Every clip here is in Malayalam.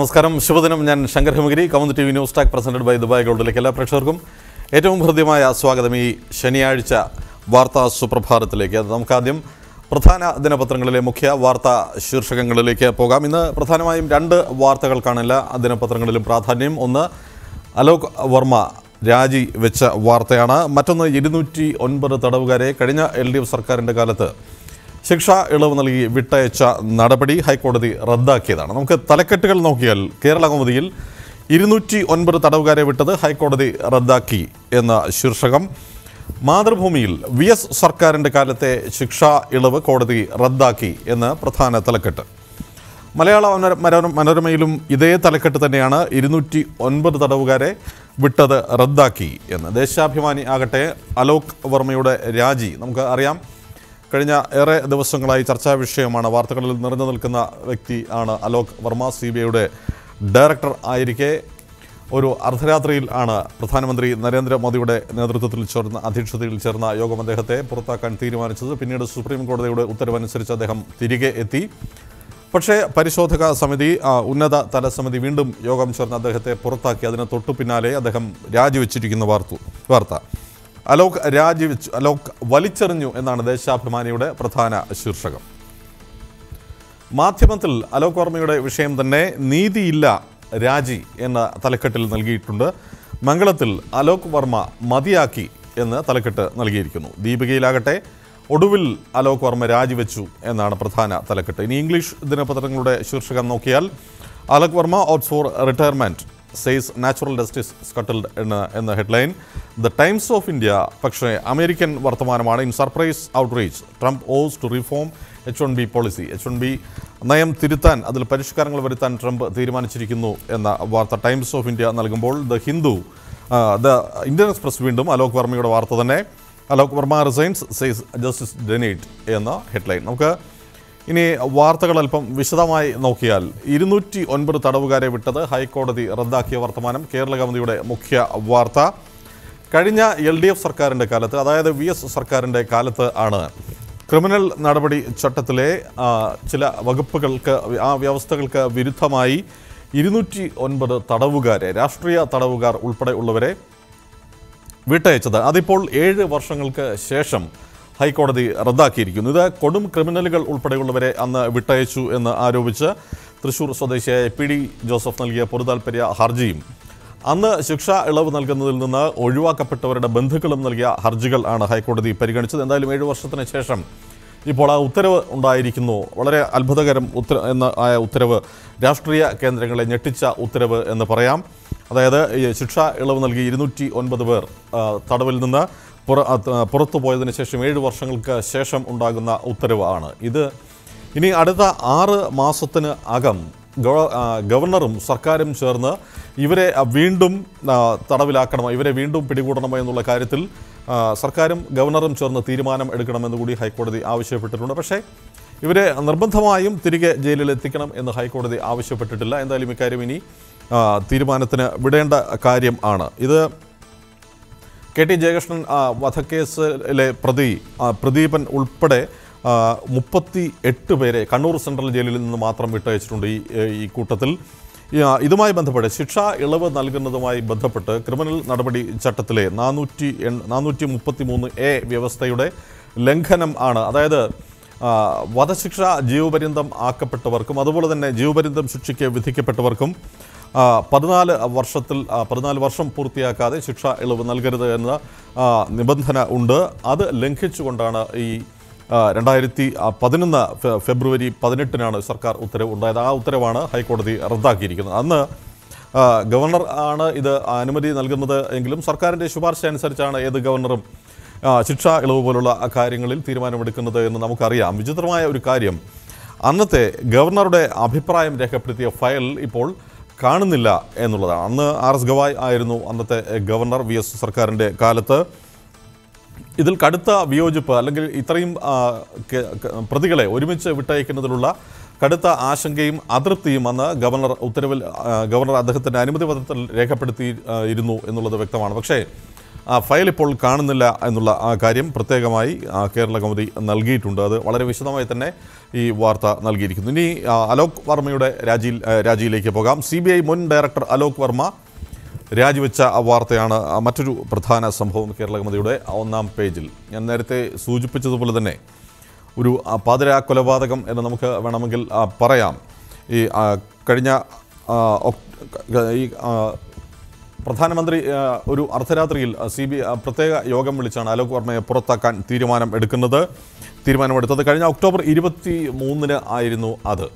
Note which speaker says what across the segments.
Speaker 1: നമസ്കാരം. ശുഭദിനം. ഞാൻ Shankar Himagiri. Kaumudi T V news talk presented by Dubai ഗോൾഡിലേക്ക് എല്ലാ പ്രേക്ഷകർക്കും ഏറ്റവും ഹൃദ്യമായ സ്വാഗതം ഈ ശനിയാഴ്ച വാർത്താ സുപ്രഭാതത്തിലേക്ക്. നമുക്കാദ്യം പ്രധാന ദിനപത്രങ്ങളിലെ മുഖ്യ വാർത്താ ശീർഷകങ്ങളിലേക്ക് പോകാം. ഇന്ന് പ്രധാനമായും രണ്ട് വാർത്തകൾക്കാണ് എല്ലാ ദിനപത്രങ്ങളിലും പ്രാധാന്യം. ഒന്ന് അലോക് വർമ്മ രാജി വെച്ച വാർത്തയാണ്. മറ്റൊന്ന് ഇരുന്നൂറ്റി ഒൻപത് തടവുകാരെ കഴിഞ്ഞ എൽ ഡി എഫ് സർക്കാരിന്റെ കാലത്ത് ശിക്ഷാ ഇളവ് നൽകി വിട്ടയച്ച നടപടി ഹൈക്കോടതി റദ്ദാക്കിയതാണ്. നമുക്ക് തലക്കെട്ടുകൾ നോക്കിയാൽ കേരള കൗമുദിയിൽ ഇരുന്നൂറ്റി ഒൻപത് തടവുകാരെ വിട്ടത് ഹൈക്കോടതി റദ്ദാക്കി എന്ന ശീർഷകം. മാതൃഭൂമിയിൽ വി എസ് സർക്കാരിന്റെ കാലത്തെ ശിക്ഷാ ഇളവ് കോടതി റദ്ദാക്കി എന്ന് പ്രധാന തലക്കെട്ട്. മലയാള മനോര- മനോര- മനോരമയിലും ഇതേ തലക്കെട്ട് തന്നെയാണ് ഇരുന്നൂറ്റി ഒൻപത് തടവുകാരെ വിട്ടത് റദ്ദാക്കി എന്ന്. ദേശാഭിമാനി ആകട്ടെ അലോക് വർമ്മയുടെ രാജി നമുക്ക് അറിയാം. കഴിഞ്ഞ ഏറെ ദിവസങ്ങളായി ചർച്ചാ വിഷയമാണ് വാർത്തകളിൽ നിറഞ്ഞു നിൽക്കുന്ന വ്യക്തി ആണ് അലോക് വർമ്മ. സി ബി ഐയുടെ ഡയറക്ടർ ആയിരിക്കെ. ഒരു അർദ്ധരാത്രിയിൽ ആണ് പ്രധാനമന്ത്രി നരേന്ദ്രമോദിയുടെ നേതൃത്വത്തിൽ ചേർന്ന അധ്യക്ഷതയിൽ ചേർന്ന യോഗം അദ്ദേഹത്തെ പുറത്താക്കാൻ തീരുമാനിച്ചത്. പിന്നീട് സുപ്രീം കോടതിയുടെ ഉത്തരവനുസരിച്ച് അദ്ദേഹം തിരികെ എത്തി. പക്ഷേ പരിശോധക സമിതി ഉന്നത തല സമിതി വീണ്ടും യോഗം ചേർന്ന് അദ്ദേഹത്തെ പുറത്താക്കി. അതിന് തൊട്ടു പിന്നാലെ അദ്ദേഹം രാജിവെച്ചിരിക്കുന്ന വാർത്തു വാർത്ത. അലോക് രാജിവെച്ചു അലോക് വലിച്ചെറിഞ്ഞു എന്നാണ് ദേശാഭിമാനിയുടെ പ്രധാന ശീർഷകം. മാധ്യമത്തിൽ അലോക് വർമ്മയുടെ വിഷയം തന്നെ നീതിയില്ല രാജി എന്ന തലക്കെട്ടിൽ നൽകിയിട്ടുണ്ട്. മംഗളത്തിൽ അലോക് വർമ്മ മതിയാക്കി എന്ന് തലക്കെട്ട് നൽകിയിരിക്കുന്നു. ദീപികയിലാകട്ടെ ഒടുവിൽ അലോക് വർമ്മ രാജിവെച്ചു എന്നാണ് പ്രധാന തലക്കെട്ട്. ഇനി ഇംഗ്ലീഷ് ദിനപത്രങ്ങളുടെ ശീർഷകം നോക്കിയാൽ Alok Varma outs for retirement says natural justice scuttled എന്ന് എന്ന headline the Times of India പക്ഷേ American വർത്തമാനമാണ്. In surprise outreach Trump vows to reform H one B policy H one B നയം തിരുത്താൻ അതിൽ പരിഷ്കാരങ്ങൾ വരുത്താൻ ട്രംപ് തീരുമാനിച്ചിരിക്കുന്നു എന്ന വാർത്ത ടൈംസ് ഓഫ് ഇന്ത്യ നൽകുമ്പോൾ the Hindu the Indian Express വീണ്ടും അലോക് വർമ്മയുടെ വാർത്ത തന്നെ. Alok Varma resigns says justice denied എന്ന ഹെഡ്ലൈൻ നമുക്ക് ഇനി വാർത്തകൾ അല്പം വിശദമായി നോക്കിയാൽ ഇരുന്നൂറ്റി ഒൻപത് തടവുകാരെ വിട്ടത് ഹൈക്കോടതി റദ്ദാക്കിയ വർത്തമാനം കേരള കൗമുദിയുടെ മുഖ്യ വാർത്ത. കഴിഞ്ഞ എൽ ഡി എഫ് സർക്കാരിന്റെ കാലത്ത് അതായത് വി എസ് സർക്കാരിന്റെ കാലത്ത് ആണ് ക്രിമിനൽ നടപടി ചട്ടത്തിലെ ചില വകുപ്പുകൾക്ക് ആ വ്യവസ്ഥകൾക്ക് വിരുദ്ധമായി ഇരുന്നൂറ്റി ഒൻപത് തടവുകാരെ രാഷ്ട്രീയ തടവുകാർ ഉൾപ്പെടെ ഉള്ളവരെ വിട്ടയച്ചത്. അതിപ്പോൾ ഏഴ് വർഷങ്ങൾക്ക് ശേഷം ഹൈക്കോടതി റദ്ദാക്കിയിരിക്കുന്നു. ഇത് കൊടും ക്രിമിനലുകൾ ഉൾപ്പെടെയുള്ളവരെ അന്ന് വിട്ടയച്ചു എന്ന് ആരോപിച്ച് തൃശൂർ സ്വദേശിയായ പി ഡി ജോസഫ് നൽകിയ പൊതുതാൽപര്യ ഹർജിയും. അന്ന് ശിക്ഷ ഇളവ് നൽകുന്നതിൽ നിന്ന് ഒഴിവാക്കപ്പെട്ടവരുടെ ബന്ധുക്കളും നൽകിയ ഹർജികൾ ആണ് ഹൈക്കോടതി പരിഗണിച്ചത്. എന്തായാലും ഏഴു വർഷത്തിന് ശേഷം ഇപ്പോൾ ആ ഉത്തരവ് ഉണ്ടായിരിക്കുന്നു. വളരെ അത്ഭുതകരം ഉത്തര എന്ന ആയ ഉത്തരവ് രാഷ്ട്രീയ കേന്ദ്രങ്ങളെ ഞെട്ടിച്ച ഉത്തരവ് എന്ന് പറയാം. അതായത് ശിക്ഷ ഇളവ് നൽകി ഇരുന്നൂറ്റി ഒൻപത് പേർ തടവിൽ നിന്ന് പുറത്തു പോയതിനു ശേഷം ഏഴ് വർഷങ്ങൾക്ക് ശേഷം ഉണ്ടാകുന്ന ഉത്തരവ് ആണ്. ഇത് ഇനി അടുത്ത ആറ് മാസത്തിന് അകം ഗവർണറും സർക്കാരും ചേർന്ന് ഇവരെ വീണ്ടും തടവിലാക്കണം ഇവരെ വീണ്ടും പിടികൂടണമോ എന്നുള്ള കാര്യത്തിൽ സർക്കാരും ഗവർണറും ചേർന്ന് തീരുമാനം എടുക്കണമെന്ന് കൂടി ഹൈക്കോടതി ആവശ്യപ്പെട്ടിട്ടുണ്ട്. പക്ഷേ ഇവരെ നിർബന്ധമായും തിരികെ ജയിലിൽ എത്തിക്കണം എന്ന് ഹൈക്കോടതി ആവശ്യപ്പെട്ടിട്ടില്ല. എന്തായാലും ഇക്കാര്യം ഇനി തീരുമാനത്തിന് വിടേണ്ട കാര്യം ആണ്. ഇത് കെ ടി ജയകൃഷ്ണൻ വധക്കേസിലെ പ്രതി പ്രദീപൻ ഉൾപ്പെടെ മുപ്പത്തി എട്ട് പേരെ കണ്ണൂർ സെൻട്രൽ ജയിലിൽ നിന്ന് മാത്രം വിട്ടയച്ചിട്ടുണ്ട് ഈ ഈ കൂട്ടത്തിൽ. ഇതുമായി ബന്ധപ്പെട്ട് ശിക്ഷാ ഇളവ് നൽകുന്നതുമായി ബന്ധപ്പെട്ട് ക്രിമിനൽ നടപടി ചട്ടത്തിലെ നാനൂറ്റി എൺ നാനൂറ്റി മുപ്പത്തി മൂന്ന് എ വ്യവസ്ഥയുടെ ലംഘനം ആണ്. അതായത് വധശിക്ഷ ജീവപര്യന്തം ആക്കപ്പെട്ടവർക്കും അതുപോലെ തന്നെ ജീവപര്യന്തം ശിക്ഷയ്ക്ക് വിധിക്കപ്പെട്ടവർക്കും പതിനാല് വർഷത്തിൽ പതിനാല് വർഷം പൂർത്തിയാക്കാതെ ശിക്ഷ ഇളവ് നൽകരുത് എന്ന നിബന്ധന ഉണ്ട്. അത് ലംഘിച്ചുകൊണ്ടാണ് ഈ രണ്ടായിരത്തി പതിനൊന്ന് ഫെബ്രുവരി പതിനെട്ടിനാണ് സർക്കാർ ഉത്തരവ് ഉണ്ടായത്. ആ ഉത്തരവാണ് ഹൈക്കോടതി റദ്ദാക്കിയിരിക്കുന്നത്. അന്ന് ഗവർണർ ആണ് ഇത് അനുമതി നൽകുന്നത് എങ്കിലും സർക്കാരിന്റെ ശുപാർശ അനുസരിച്ചാണ് ഏത് ഗവർണറും ശിക്ഷാ ഇളവ് പോലുള്ള കാര്യങ്ങളിൽ തീരുമാനമെടുക്കുന്നത് എന്ന് നമുക്കറിയാം. വിചിത്രമായ ഒരു കാര്യം. അന്നത്തെ ഗവർണറുടെ അഭിപ്രായം രേഖപ്പെടുത്തിയ ഫയൽ ഇപ്പോൾ കാണുന്നില്ല എന്നുള്ളതാണ്. അന്ന് ആർ എസ് ഗവായ് ആയിരുന്നു അന്നത്തെ ഗവർണർ വി എസ് സർക്കാരിന്റെ കാലത്ത്. ഇതിൽ കടുത്ത വിയോജിപ്പ് അല്ലെങ്കിൽ ഇത്രയും പ്രതികളെ ഒരുമിച്ച് വിട്ടയക്കുന്നതിലുള്ള കടുത്ത ആശങ്കയും അതൃപ്തിയും അന്ന് ഗവർണർ ഉത്തരവിൽ ഗവർണർ അദ്ദേഹത്തിന്റെ അനുമതി പത്രത്തിൽ രേഖപ്പെടുത്തി ഇരുന്നു എന്നുള്ളത് വ്യക്തമാണ്. പക്ഷേ ഫയൽ ഇപ്പോൾ കാണുന്നില്ല എന്നുള്ള ആ കാര്യം പ്രത്യേകമായി ആ, കേരള കൗമുദി നൽകിയിട്ടുണ്ട്. അത് വളരെ വിശദമായി തന്നെ ഈ വാർത്ത നൽകിയിരിക്കുന്നു. ഇനി ആ, അലോക് വർമ്മയുടെ ആ, രാജിയിലേക്ക് പോകാം. സി മുൻ ഡയറക്ടർ അലോക് വർമ്മ രാജിവെച്ച ആ വാർത്തയാണ് മറ്റൊരു പ്രധാന സംഭവം കേരള കൗമുദിയുടെ ഒന്നാം പേജിൽ. ഞാൻ നേരത്തെ സൂചിപ്പിച്ചതുപോലെ തന്നെ ഒരു ആ, പാതിരാ കൊലപാതകം എന്ന് നമുക്ക് വേണമെങ്കിൽ പറയാം. ഈ കഴിഞ്ഞ ഈ ആ, പ്രധാനമന്ത്രി ഒരു അർദ്ധരാത്രിയിൽ സി ബി പ്രത്യേക യോഗം വിളിച്ചാണ് അലോക് വർമ്മയെ പുറത്താക്കാൻ തീരുമാനം എടുക്കുന്നത്. തീരുമാനമെടുത്തത് കഴിഞ്ഞ ഒക്ടോബർ ഇരുപത്തി മൂന്നിന് ആയിരുന്നു അത്.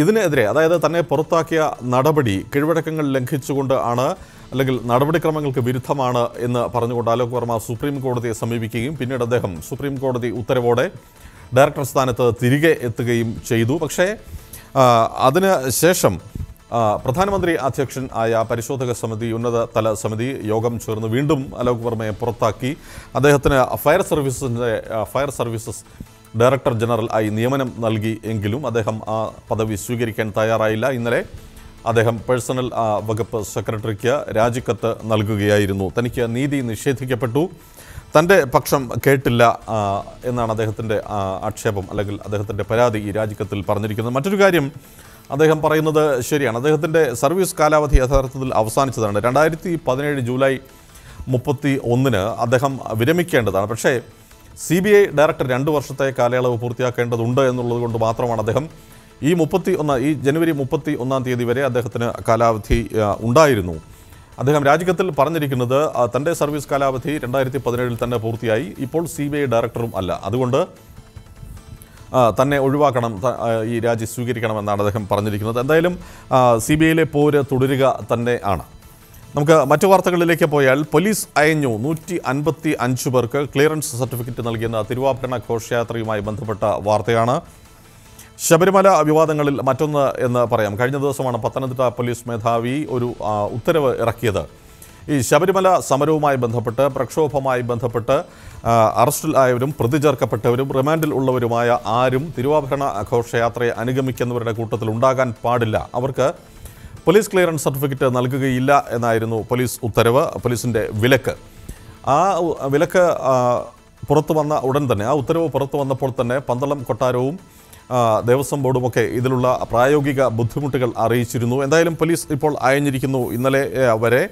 Speaker 1: ഇതിനെതിരെ അതായത് തന്നെ പുറത്താക്കിയ നടപടി കീഴ്വഴക്കങ്ങൾ ലംഘിച്ചുകൊണ്ട് ആണ് അല്ലെങ്കിൽ നടപടിക്രമങ്ങൾക്ക് വിരുദ്ധമാണ് എന്ന് പറഞ്ഞുകൊണ്ട് അലോക് വർമ്മ സുപ്രീം കോടതിയെ സമീപിക്കുകയും പിന്നീട് അദ്ദേഹം സുപ്രീം കോടതി ഉത്തരവോടെ ഡയറക്ടർ സ്ഥാനത്ത് തിരികെ എത്തുകയും ചെയ്തു. പക്ഷേ അതിന് ശേഷം പ്രധാനമന്ത്രി അധ്യക്ഷൻ ആയ പരിശോധക സമിതി ഉന്നത തല സമിതി യോഗം ചേർന്ന് വീണ്ടും അലോക് വർമ്മയെ പുറത്താക്കി. അദ്ദേഹത്തിന് ഫയർ സർവീസസിന്റെ ഫയർ സർവീസസ് ഡയറക്ടർ ജനറൽ ആയി നിയമനം നൽകി എങ്കിലും അദ്ദേഹം ആ പദവി സ്വീകരിക്കാൻ തയ്യാറായില്ല. ഇന്നലെ അദ്ദേഹം പേഴ്സണൽ വകുപ്പ് സെക്രട്ടറിക്ക് രാജിക്കത്ത് നൽകുകയായിരുന്നു. തനിക്ക് നീതി നിഷേധിക്കപ്പെട്ടു. തന്റെ പക്ഷം കേട്ടില്ല എന്നാണ് അദ്ദേഹത്തിന്റെ ആക്ഷേപം അല്ലെങ്കിൽ അദ്ദേഹത്തിന്റെ പരാതി ഈ രാജിക്കത്തിൽ പറഞ്ഞിരിക്കുന്നത്. മറ്റൊരു കാര്യം അദ്ദേഹം പറയുന്നത് ശരിയാണ്. അദ്ദേഹത്തിന്റെ സർവീസ് കാലാവധി യഥാർത്ഥത്തിൽ അവസാനിച്ചതാണ്. രണ്ടായിരത്തി പതിനേഴ് ജൂലൈ മുപ്പത്തി ഒന്നിന് അദ്ദേഹം വിരമിക്കേണ്ടതാണ്. പക്ഷേ സി ബി ഐ ഡയറക്ടർ രണ്ട് വർഷത്തെ കാലയളവ് പൂർത്തിയാക്കേണ്ടതുണ്ട് എന്നുള്ളത് കൊണ്ട് മാത്രമാണ് അദ്ദേഹം ഈ മുപ്പത്തി ഒന്ന് ഈ ജനുവരി മുപ്പത്തി ഒന്നാം തീയതി വരെ അദ്ദേഹത്തിന് കാലാവധി ഉണ്ടായിരുന്നു. അദ്ദേഹം രാജിക്കത്തിൽ പറഞ്ഞിരിക്കുന്നത് തന്റെ സർവീസ് കാലാവധി രണ്ടായിരത്തി പതിനേഴിൽ തന്നെ പൂർത്തിയായി. ഇപ്പോൾ സി ബി ഐ ഡയറക്ടറും അല്ല. അതുകൊണ്ട് തന്നെ ഒഴിവാക്കണം ഈ രാജി സ്വീകരിക്കണമെന്നാണ് അദ്ദേഹം പറഞ്ഞിരിക്കുന്നത്. എന്തായാലും സി ബി ഐയിലെ പോര് തുടരുക തന്നെ ആണ്. നമുക്ക് മറ്റു വാർത്തകളിലേക്ക് പോയാൽ പോലീസ് അയഞ്ഞു നൂറ്റി അൻപത്തി അഞ്ച് പേർക്ക് ക്ലിയറൻസ് സർട്ടിഫിക്കറ്റ് നൽകിയെന്ന തിരുവാഭരണ ഘോഷയാത്രയുമായി ബന്ധപ്പെട്ട വാർത്തയാണ്. ശബരിമല വിവാദങ്ങളിൽ മറ്റൊന്ന് എന്ന് പറയാം. കഴിഞ്ഞ ദിവസമാണ് പത്തനംതിട്ട പോലീസ് മേധാവി ഒരു ഉത്തരവ് ഇറക്കിയത്. ഈ ശബരിമല സമരവുമായി ബന്ധപ്പെട്ട് പ്രക്ഷോഭവുമായി ബന്ധപ്പെട്ട് അറസ്റ്റിൽ ആയവരും പ്രതി ചേർക്കപ്പെട്ടവരും റിമാൻഡിൽ ഉള്ളവരുമായ ആരും തിരുവാഭരണ ഘോഷയാത്രയെ അനുഗമിക്കുന്നവരുടെ കൂട്ടത്തിൽ ഉണ്ടാകാൻ പാടില്ല. അവർക്ക് പോലീസ് ക്ലിയറൻസ് സർട്ടിഫിക്കറ്റ് നൽകുകയില്ല എന്നായിരുന്നു പോലീസ് ഉത്തരവ് പോലീസിന്റെ വിലക്ക്. ആ വിലക്ക് പുറത്തു വന്ന ഉടൻ തന്നെ ആ ഉത്തരവ് പുറത്തു വന്നപ്പോൾ തന്നെ പന്തളം കൊട്ടാരവും ദേവസ്വം ബോർഡുമൊക്കെ ഇതിലുള്ള പ്രായോഗിക ബുദ്ധിമുട്ടുകൾ അറിയിച്ചിരുന്നു. എന്തായാലും പോലീസ് ഇപ്പോൾ അയഞ്ഞിരിക്കുന്നു ഇന്നലെ വരെ.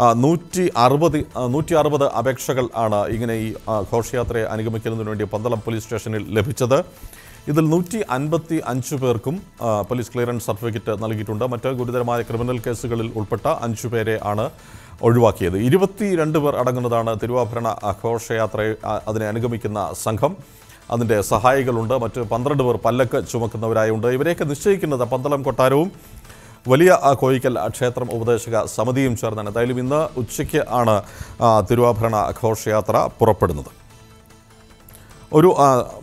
Speaker 1: നൂറ്റി അറുപത് നൂറ്റി അറുപത് അപേക്ഷകൾ ആണ് ഇങ്ങനെ ഈ ഘോഷയാത്രയെ അനുഗമിക്കുന്നതിന് വേണ്ടി പന്തളം പോലീസ് സ്റ്റേഷനിൽ ലഭിച്ചത്. ഇതിൽ നൂറ്റി അൻപത്തി അഞ്ച് പേർക്കും പോലീസ് ക്ലിയറൻസ് സർട്ടിഫിക്കറ്റ് നൽകിയിട്ടുണ്ട്. മറ്റ് ഗുരുതരമായ ക്രിമിനൽ കേസുകളിൽ ഉൾപ്പെട്ട അഞ്ചു പേരെ ആണ് ഒഴിവാക്കിയത്. ഇരുപത്തിരണ്ട് പേർ അടങ്ങുന്നതാണ് തിരുവാഭരണ ഘോഷയാത്രയെ അതിനെ അനുഗമിക്കുന്ന സംഘം. അതിന്റെ സഹായികളുണ്ട്. മറ്റ് പന്ത്രണ്ട് പേർ പല്ലക്ക് ചുമക്കുന്നവരായുണ്ട്. ഇവരെയൊക്കെ നിശ്ചയിക്കുന്നത് പന്തളം കൊട്ടാരവും വലിയ കോഴിക്കൽ ക്ഷേത്രം ഉപദേശക സമിതിയും ചേർന്നാണ്. എന്തായാലും ഇന്ന് ഉച്ചയ്ക്ക് ആണ് തിരുവാഭരണ ഘോഷയാത്ര പുറപ്പെടുന്നത്. ഒരു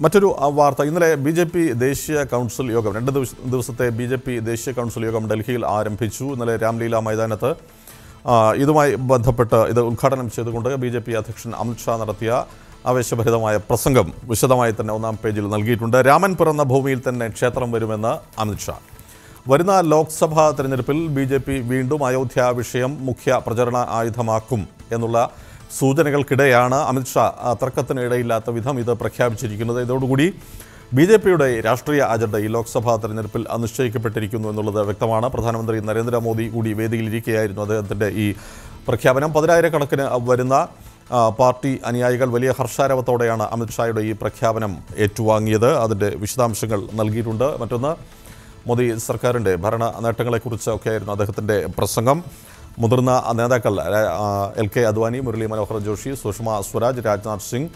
Speaker 1: മറ്റൊരു വാർത്ത. ഇന്നലെ ബി ജെ പി ദേശീയ കൗൺസിൽ യോഗം രണ്ട് ദിവസ ദിവസത്തെ ബി ജെ പി ദേശീയ കൗൺസിൽ യോഗം ഡൽഹിയിൽ ആരംഭിച്ചു. ഇന്നലെ രാംലീല മൈതാനത്ത് ഇതുമായി ബന്ധപ്പെട്ട് ഇത് ഉദ്ഘാടനം ചെയ്തുകൊണ്ട് ബി ജെ പി അധ്യക്ഷൻ അമിത്ഷാ നടത്തിയ ആവേശഭരിതമായ പ്രസംഗം വിശദമായി തന്നെ ഒന്നാം പേജിൽ നൽകിയിട്ടുണ്ട്. രാമൻ പിറന്ന ഭൂമിയിൽ തന്നെ ക്ഷേത്രം വരുമെന്ന് അമിത്ഷാ വരുന്ന ലോക്സഭാ തെരഞ്ഞെടുപ്പിൽ ബി ജെ പി വീണ്ടും അയോധ്യ വിഷയം മുഖ്യ പ്രചരണ ആയുധമാക്കും എന്നുള്ള സൂചനകൾക്കിടെയാണ് അമിത്ഷാ തർക്കത്തിനിടയില്ലാത്ത വിധം ഇത് പ്രഖ്യാപിച്ചിരിക്കുന്നത്. ഇതോടുകൂടി ബി ജെ പിയുടെ രാഷ്ട്രീയ അജണ്ട ഈ ലോക്സഭാ തെരഞ്ഞെടുപ്പിൽ നിശ്ചയിക്കപ്പെട്ടിരിക്കുന്നു എന്നുള്ളത് വ്യക്തമാണ്. പ്രധാനമന്ത്രി നരേന്ദ്രമോദി കൂടി വേദിയിലിരിക്കുകയായിരുന്നു അദ്ദേഹത്തിന്റെ ഈ പ്രഖ്യാപനം. പതിനായിരക്കണക്കിന് വരുന്ന പാർട്ടി അനുയായികൾ വലിയ ഹർഷാരവത്തോടെയാണ് അമിത്ഷായുടെ ഈ പ്രഖ്യാപനം ഏറ്റുവാങ്ങിയത്. അതിന്റെ വിശദാംശങ്ങൾ നൽകിയിട്ടുണ്ട്. മറ്റൊന്ന് മോദി സർക്കാരിന്റെ ഭരണ നേട്ടങ്ങളെക്കുറിച്ചൊക്കെയായിരുന്നു അദ്ദേഹത്തിന്റെ പ്രസംഗം. മുതിർന്ന നേതാക്കൾ എൽ കെ അദ്വാനി മുരളി മനോഹർ ജോഷി സുഷമ സ്വരാജ് രാജ്നാഥ് സിംഗ്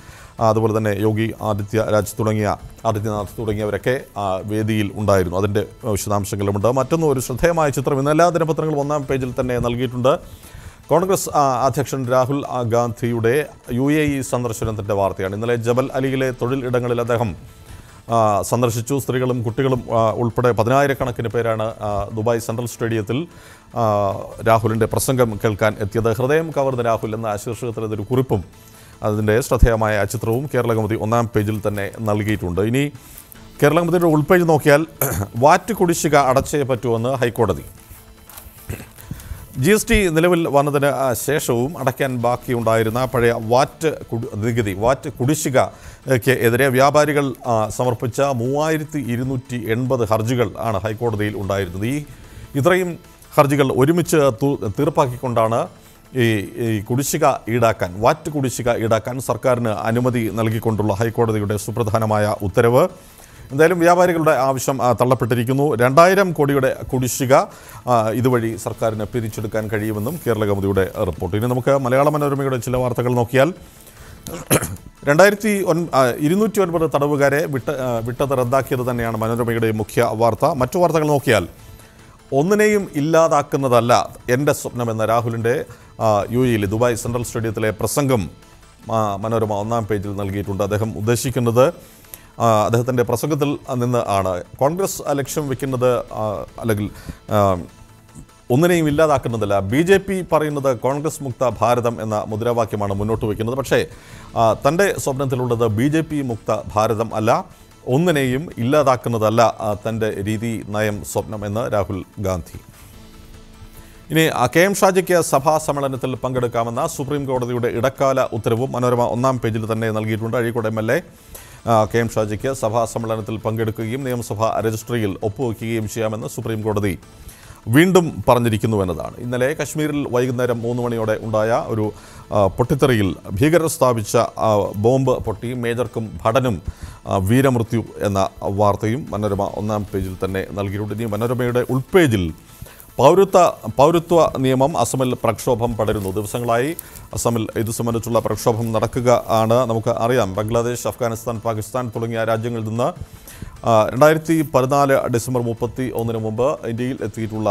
Speaker 1: അതുപോലെ തന്നെ യോഗി ആദിത്യരാജ് തുടങ്ങിയ ആദിത്യനാഥ് തുടങ്ങിയവരൊക്കെ വേദിയിൽ ഉണ്ടായിരുന്നു. അതിന്റെ വിശദാംശങ്ങളുമുണ്ട് മറ്റൊന്നും ഒരു ശ്രദ്ധേയമായ ചിത്രം ഇന്ന് എല്ലാ ദിനപത്രങ്ങളും ഒന്നാം പേജിൽ തന്നെ നൽകിയിട്ടുണ്ട്. കോൺഗ്രസ് അധ്യക്ഷൻ രാഹുൽ ഗാന്ധിയുടെ യു എ ഇ സന്ദർശനത്തിന്റെ വാർത്തയാണ്. ഇന്നലെ ജബൽ അലിയിലെ തൊഴിലിടങ്ങളിൽ അദ്ദേഹം സന്ദർശിച്ചു. സ്ത്രീകളും കുട്ടികളും ഉൾപ്പെടെ പതിനായിരക്കണക്കിന് പേരാണ് ദുബായ് സെൻട്രൽ സ്റ്റേഡിയത്തിൽ രാഹുലിന്റെ പ്രസംഗം കേൾക്കാൻ എത്തിയത്. ഹൃദയം കവർന്ന രാഹുൽ എന്ന ശീർഷകത്തിൽ ഇതൊരു കുറിപ്പും അതിന്റെ ശ്രദ്ധേയമായ ആ ചിത്രവും കേരള കൗമുദി ഒന്നാം പേജിൽ തന്നെ നൽകിയിട്ടുണ്ട്. ഇനി കേരള കൗമുദിയുടെ ഉൾപേജ് നോക്കിയാൽ വാറ്റ് കുടിശ്ശിക അടച്ചേ പറ്റുമെന്ന് ഹൈക്കോടതി. ജി എസ് ടി നിലവിൽ വന്നതിന് ശേഷവും അടയ്ക്കാൻ ബാക്കിയുണ്ടായിരുന്ന പഴയ വാറ്റ് നികുതി വാറ്റ് കുടിശ്ശികയ്ക്ക് എതിരെ വ്യാപാരികൾ സമർപ്പിച്ച മൂവായിരത്തി ഇരുന്നൂറ്റി എൺപത് ഹർജികൾ ആണ് ഹൈക്കോടതിയിൽ ഉണ്ടായിരുന്നത്. ഈ ഇത്രയും ഹർജികൾ ഒരുമിച്ച് തീർപ്പാക്കിക്കൊണ്ടാണ് ഈ ഈ കുടിശ്ശിക ഈടാക്കാൻ വാറ്റ് കുടിശ്ശിക ഈടാക്കാൻ സർക്കാരിന് അനുമതി നൽകിക്കൊണ്ടുള്ള ഹൈക്കോടതിയുടെ സുപ്രധാനമായ ഉത്തരവ്. എന്തായാലും വ്യാപാരികളുടെ ആവശ്യം തള്ളപ്പെട്ടിരിക്കുന്നു. രണ്ടായിരം കോടിയുടെ കുടിശ്ശിക ഇതുവഴി സർക്കാരിന് പിരിച്ചെടുക്കാൻ കഴിയുമെന്നും കേരള കൗമുദിയുടെ റിപ്പോർട്ട്. ഇനി നമുക്ക് മലയാള മനോരമയുടെ ചില വാർത്തകൾ നോക്കിയാൽ രണ്ടായിരത്തി ഒൻ ഇരുന്നൂറ്റി ഒൻപത് തടവുകാരെ വിട്ട വിട്ടത് റദ്ദാക്കിയത് തന്നെയാണ് മനോരമയുടെ മുഖ്യ വാർത്ത. മറ്റു വാർത്തകൾ നോക്കിയാൽ ഒന്നിനെയും ഇല്ലാതാക്കുന്നതല്ല എന്റെ സ്വപ്നം എന്ന രാഹുലിന്റെ യു എയിൽ ദുബായ് സെൻട്രൽ സ്റ്റേഡിയത്തിലെ പ്രസംഗം മനോരമ ഒന്നാം പേജിൽ നൽകിയിട്ടുണ്ട്. അദ്ദേഹം ഉദ്ദേശിക്കുന്നത് അദ്ദേഹത്തിന്റെ പ്രസംഗത്തിൽ നിന്ന് ആണ്. കോൺഗ്രസ് ലക്ഷ്യം വെക്കുന്നത് അല്ലെങ്കിൽ ഒന്നിനെയും ഇല്ലാതാക്കുന്നതല്ല. ബി ജെ പി പറയുന്നത് കോൺഗ്രസ് മുക്ത ഭാരതം എന്ന മുദ്രാവാക്യമാണ് മുന്നോട്ട് വയ്ക്കുന്നത്. പക്ഷേ തന്റെ സ്വപ്നത്തിലുള്ളത് ബി ജെ പി മുക്ത ഭാരതം അല്ല. ഒന്നിനെയും ഇല്ലാതാക്കുന്നതല്ല തന്റെ രീതി നയം സ്വപ്നം എന്ന് രാഹുൽ ഗാന്ധി. ഇനി കെ എം ഷാജിക്ക് സഭാ സമ്മേളനത്തിൽ പങ്കെടുക്കാമെന്ന സുപ്രീം കോടതിയുടെ ഇടക്കാല ഉത്തരവും മനോരമ ഒന്നാം പേജിൽ തന്നെ നൽകിയിട്ടുണ്ട്. Azhikode M L A. K M ഷാജിക്ക് സഭാ സമ്മേളനത്തിൽ പങ്കെടുക്കുകയും നിയമസഭാ രജിസ്ട്രിയിൽ ഒപ്പുവെക്കുകയും ചെയ്യാമെന്ന് സുപ്രീം കോടതി വീണ്ടും പറഞ്ഞിരിക്കുന്നു എന്നതാണ്. ഇന്നലെ കശ്മീരിൽ വൈകുന്നേരം മൂന്ന് മണിയോടെ ഉണ്ടായ ഒരു പൊട്ടിത്തെറിയിൽ ഭീകരർ സ്ഥാപിച്ച ബോംബ് പൊട്ടി മേജർക്കും ഭടനും വീരമൃത്യു എന്ന വാർത്തയും മനോരമ ഒന്നാം പേജിൽ തന്നെ നൽകിയിട്ടുണ്ട്. ഇനി മനോരമയുടെ ഉൾപേജിൽ പൗരത്വ പൗരത്വ നിയമം അസമിൽ പ്രക്ഷോഭം പടരുന്നു. ദിവസങ്ങളായി അസമിൽ ഇത് സംബന്ധിച്ചുള്ള പ്രക്ഷോഭം നടക്കുക ആണ് നമുക്ക് അറിയാം. ബംഗ്ലാദേശ് അഫ്ഗാനിസ്ഥാൻ പാകിസ്ഥാൻ തുടങ്ങിയ രാജ്യങ്ങളിൽ നിന്ന് രണ്ടായിരത്തി പതിനാല് ഡിസംബർ മുപ്പത്തി ഒന്നിന് മുമ്പ് ഇന്ത്യയിൽ എത്തിയിട്ടുള്ള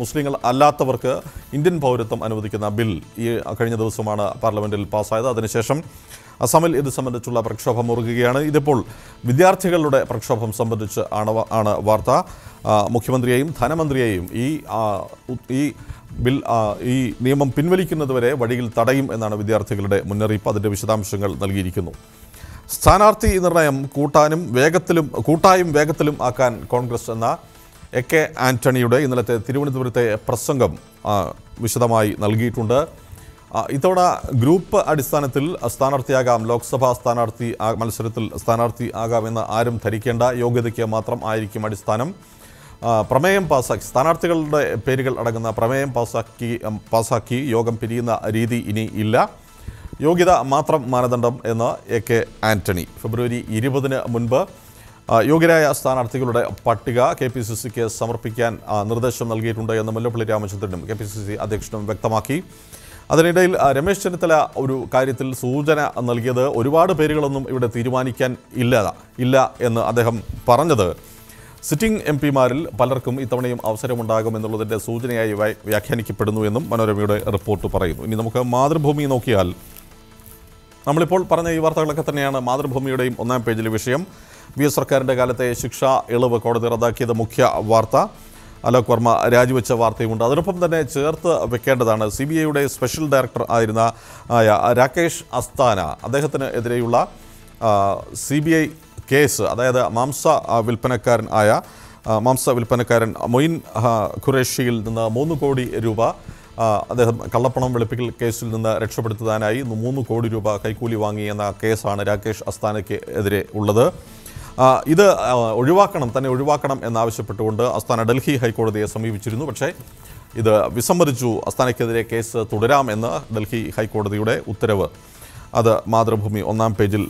Speaker 1: മുസ്ലിങ്ങൾ അല്ലാത്തവർക്ക് ഇന്ത്യൻ പൗരത്വം അനുവദിക്കുന്ന ബിൽ ഈ കഴിഞ്ഞ ദിവസമാണ് പാർലമെന്റിൽ പാസ്സായത് അതിനുശേഷം അസമിൽ ഇത് സംബന്ധിച്ചുള്ള പ്രക്ഷോഭം മുറുകുകയാണ്. ഇതിപ്പോൾ വിദ്യാർത്ഥികളുടെ പ്രക്ഷോഭം സംബന്ധിച്ച് ആണ് ആണ് വാർത്ത. മുഖ്യമന്ത്രിയെയും ധനമന്ത്രിയെയും ഈ ഈ ബിൽ ഈ നിയമം പിൻവലിക്കുന്നതുവരെ വഴിയിൽ തടയും എന്നാണ് വിദ്യാർത്ഥികളുടെ മുന്നറിയിപ്പ്. അതിന്റെ വിശദാംശങ്ങൾ നൽകിയിരിക്കുന്നു. സ്ഥാനാർത്ഥി നിർണയം കൂട്ടാനും വേഗത്തിലും കൂട്ടായും വേഗത്തിലും ആക്കാൻ കോൺഗ്രസ് എന്ന എ കെ ആന്റണിയുടെ ഇന്നലത്തെ തിരുവനന്തപുരത്തെ പ്രസംഗം വിശദമായി നൽകിയിട്ടുണ്ട്. ഇത്തവണ ഗ്രൂപ്പ് അടിസ്ഥാനത്തിൽ സ്ഥാനാർത്ഥിയാകാം ലോക്സഭാ സ്ഥാനാർത്ഥി മത്സരത്തിൽ സ്ഥാനാർത്ഥി ആകാമെന്ന് ആരും ധരിക്കേണ്ട യോഗ്യതയ്ക്ക് മാത്രം ആയിരിക്കും അടിസ്ഥാനം. പ്രമേയം പാസാക്കി സ്ഥാനാർത്ഥികളുടെ പേരുകൾ അടങ്ങുന്ന പ്രമേയം പാസ്സാക്കി പാസാക്കി യോഗം പിരിയുന്ന രീതി ഇനി ഇല്ല. യോഗ്യത മാത്രം മാനദണ്ഡം എന്ന് എ കെ ആന്റണി ഫെബ്രുവരി ഇരുപതിന് മുൻപ് യോഗ്യരായ സ്ഥാനാർത്ഥികളുടെ പട്ടിക കെ പി സി സിക്ക് സമർപ്പിക്കാൻ നിർദ്ദേശം നൽകിയിട്ടുണ്ട് എന്ന് മുല്ലപ്പള്ളി രാമചന്ദ്രനും കെ പി സി സി അധ്യക്ഷനും വ്യക്തമാക്കി. അതിനിടയിൽ രമേശ് ചെന്നിത്തല ഒരു കാര്യത്തിൽ സൂചന നൽകിയത് ഒരുപാട് പേരുകളൊന്നും ഇവിടെ തീരുമാനിക്കാൻ ഇല്ല ഇല്ല എന്ന് അദ്ദേഹം പറഞ്ഞത്. സിറ്റിംഗ് എം പിമാരിൽ പലർക്കും ഇത്തവണയും അവസരമുണ്ടാകും എന്നുള്ളതിന്റെ സൂചനയായി വ്യാ- വ്യാഖ്യാനിക്കപ്പെടുന്നു എന്നും മനോരമയുടെ റിപ്പോർട്ട് പറയുന്നു. ഇനി നമുക്ക് മാതൃഭൂമി നോക്കിയാൽ നമ്മളിപ്പോൾ പറഞ്ഞ ഈ വാർത്തകളൊക്കെ തന്നെയാണ് മാതൃഭൂമിയുടെയും ഒന്നാം പേജിലെ വിഷയം. വി എസ് സർക്കാരിന്റെ കാലത്തെ ശിക്ഷാ ഇളവ് കോടതി റദ്ദാക്കിയത് മുഖ്യ വാർത്ത. അലോക് വർമ്മ രാജിവെച്ച വാർത്തയുമുണ്ട്. അതിനൊപ്പം തന്നെ ചേർത്ത് വെക്കേണ്ടതാണ് സി ബി ഐയുടെ സ്പെഷ്യൽ ഡയറക്ടർ ആയിരുന്ന ആയ രാകേഷ് അസ്താന. അദ്ദേഹത്തിന് എതിരെയുള്ള സി ബി ഐ കേസ് അതായത് മാംസ വിൽപ്പനക്കാരൻ ആയ മാംസ വിൽപ്പനക്കാരൻ മൊയിൻ ഖുറേഷിയിൽ നിന്ന് മൂന്ന് കോടി രൂപ അദ്ദേഹം കള്ളപ്പണം വെളുപ്പിക്കൽ കേസിൽ നിന്ന് രക്ഷപ്പെടുത്തുന്നതിനായി മൂന്ന് കോടി രൂപ കൈക്കൂലി വാങ്ങിയെന്ന കേസാണ് രാകേഷ് അസ്താനയ്ക്ക് എതിരെ ഉള്ളത്. ഇത് ഒഴിവാക്കണം തന്നെ ഒഴിവാക്കണം എന്നാവശ്യപ്പെട്ടുകൊണ്ട് അസ്താന ഡൽഹി ഹൈക്കോടതിയെ സമീപിച്ചിരുന്നു. പക്ഷേ ഇത് വിസമ്മതിച്ചു. അസ്താനയ്ക്കെതിരെ കേസ് തുടരാമെന്ന് ഡൽഹി ഹൈക്കോടതിയുടെ ഉത്തരവ് അത് മാതൃഭൂമി ഒന്നാം പേജിൽ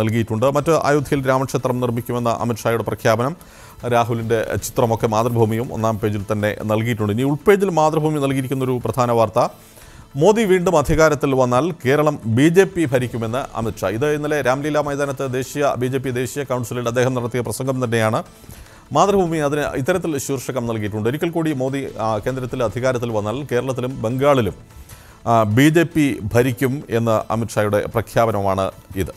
Speaker 1: നൽകിയിട്ടുണ്ട്. മറ്റ് അയോധ്യയിൽ രാമക്ഷേത്രം നിർമ്മിക്കുമെന്ന അമിത്ഷായുടെ പ്രഖ്യാപനം രാഹുലിന്റെ ചിത്രമൊക്കെ മാതൃഭൂമിയും ഒന്നാം പേജിൽ തന്നെ നൽകിയിട്ടുണ്ട്. ഇനി ഉൾപേജിൽ മാതൃഭൂമി നൽകിയിരിക്കുന്നൊരു പ്രധാന വാർത്ത മോദി വീണ്ടും അധികാരത്തിൽ വന്നാൽ കേരളം ബി ജെ പി ഭരിക്കുമെന്ന് അമിത്ഷാ ഇത് ഇന്നലെ രാംലീല മൈതാനത്ത് ദേശീയ ബി ജെ പി ദേശീയ കൗൺസിലിൽ അദ്ദേഹം നടത്തിയ പ്രസംഗം തന്നെയാണ്. മാതൃഭൂമി അതിന് ഇത്തരത്തിൽ ശീർഷകം നൽകിയിട്ടുണ്ട്. ഒരിക്കൽ കൂടി മോദി കേന്ദ്രത്തിൽ അധികാരത്തിൽ വന്നാൽ കേരളത്തിലും ബംഗാളിലും ബി ഭരിക്കും എന്ന അമിത്ഷായുടെ പ്രഖ്യാപനമാണ് ഇത്.